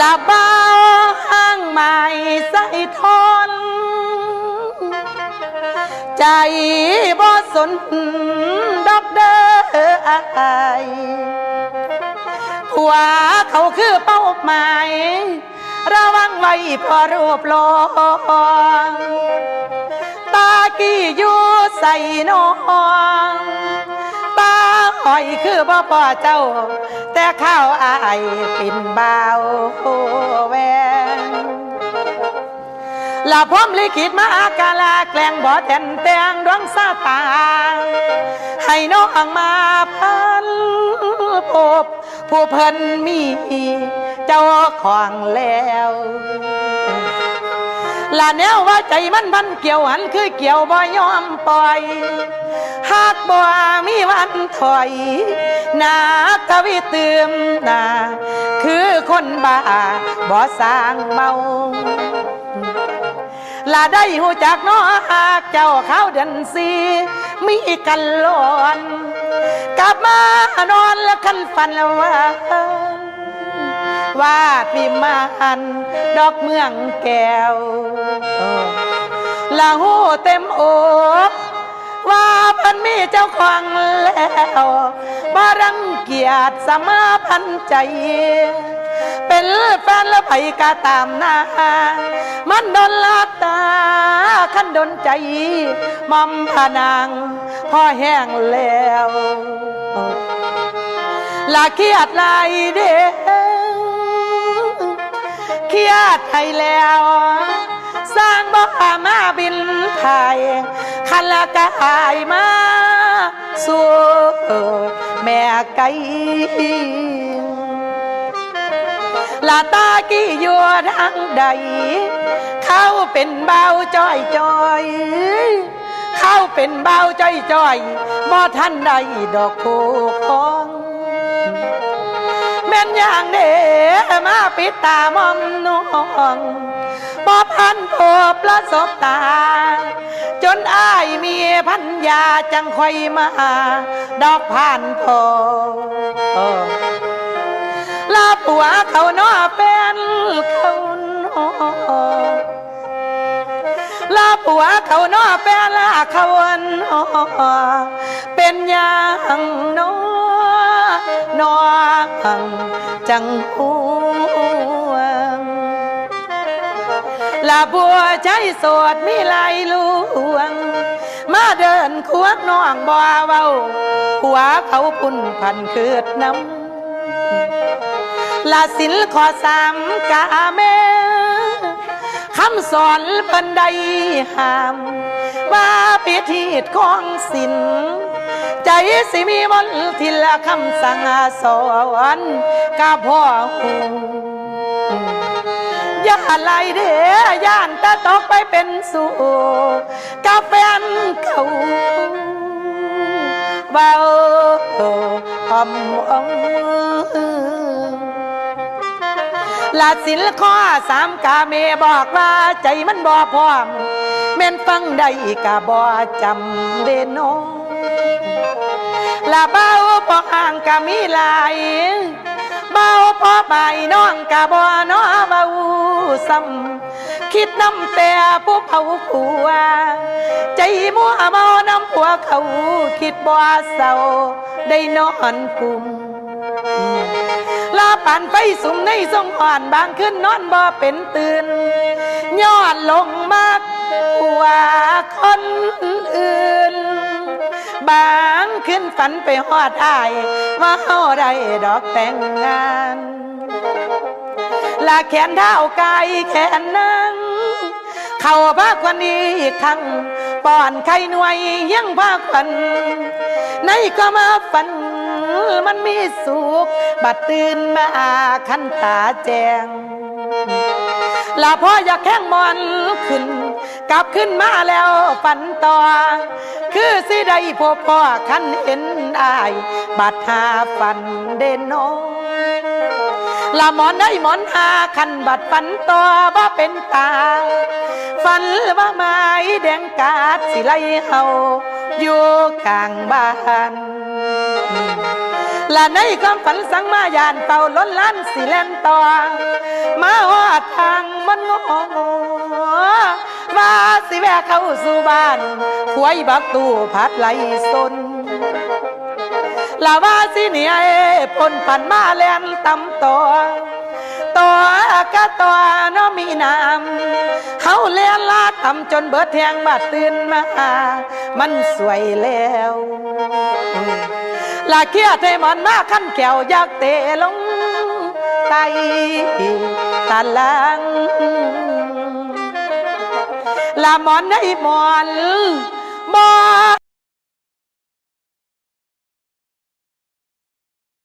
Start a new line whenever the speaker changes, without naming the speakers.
ละเบ้าห้างใหม่ใส่ทน ใจบ่สนดอกเด้ออผัวเขาคือเป้าหมายระวังไว้พอรูปลองตากี้อยู่ใส่น้อง หอยคือบ่ป่อเจ้า แต่ข้าวอายปิ่นเบาวแวงละพร้อมลิขิตมาอากาลาแกล้งบ่แทนแตงดวงสาตาให้น้องมาพันพบผู้เพิ่นมี เจ้าของแล้ว ละแนวว่าใจมันพันเกี่ยวหันคือเกี่ยวบ่ยอมปล่อยหากบ่มีวันถอยนาทวิเติมนาคือคนบ้าบ่สร้างเมาลาได้หูจักน้อหากเจ้าเขาเดือนสีมีกันหลอน กลับมานอนแล้วคันฝันแล้วว่า วาดวิมานดอกเมืองแก้วละหูเต็มอกว่าพันมีเจ้าของแล้วบารังเกียจสมาพันใจ เป็นแฟนแล้วไผกาตามหน้ามันโดนลาตาขันโดนใจมอมพานางพ่อแห้งแล้วลาเครียดลายเด้ เครียดให้แล้ว สร้างบ่ามาบินไทยคันละกายมาสู่แม่ไก่ลาตากี้อยู่ทางใด เขาเป็นเบาจ้อยจ้อยเขาเป็นเบาจ้อยจ้อยบ่ท่านใดดอกผูกคอง อย่างเดมาปิดตามอมนองบ่พันพบประสบตา จนอ้ายมีพัญญาจังคอยมา ดอกผ่านพอลาผัวเขานอเป็นเขานอลาผัวเขานอเป็นลาเขานอเป็นอย่างนอ งจังหวงลาบัวใจสดมีลายลวง มาเดินควงน้องบ่เว้าผัวเขาพุ่นพันเกิดน้ำลาศิลขอสามกาแม่คำสอนเพันใดห้าม ว่าพิธีของศิล ใจสิมีมนทิละคำสั่งสอนกาพ่อหูอย่าไล่เด้อย่านตาตกไปเป็นสู่กาแฟนเขาเบาอมองลาศิลข้อสามกาเมบอกว่าใจมันบ่พร้อมแม่นฟังได้กะบ่จำเดนน้อง ลาเบ้าพอห่างกะมีหลายเบ้าพอใบน้องกะบ่น้อเบาซ้ำคิดน้ำแต่ผู้เผาผัว ใจมัวเมาน้ำผัวเขาคิดบ่เศร้าได้นอนกลุ่มลาป่านไฟสุมในสงอ่อนบางขึ้นนอนบ่เป็นตื่นย้อนลงมากกว่าคนอื่น บางขึ้นฝันไปหอดอาย ว่าเฮาได้ดอกแต่งงานลาแขนเท้ากายแขนนั่งเข้าพากวันนี้อีกครั้งป้อนไข่หน่วยยังพากวันในก็มาฝันมันมีสุขบัดตื่นมาขันตาแจงลาพ่ออยากแข้งมอนขึ้น กลับขึ้นมาแล้วฝันต่อ คือสิได้พบพ่อคันเห็นอายบัดหาฟันเด่นโนละหมอนได้หมอนหาคันบัดฟันต่อบ่เป็นตา ฟันว่าไม้แดงกาดสิไลเฮาอยู่กลางบ้าน และในความฝันสังมายานเป่าล้นล้านสิแลนต่อมาหอดทางมันงอว่าสิแวะเข้าสู่บ้านควยบักตู้พัดไหลสนลาว่าสิเหนียปนปันมาแลนตำตัวตัวกะตัวน้อมีน้ำเขาเลียนลาตำจนเบิดแทงมาตื่นมา มันสวยแล้ว ลาเคียเทมันมาขั้นแขวอย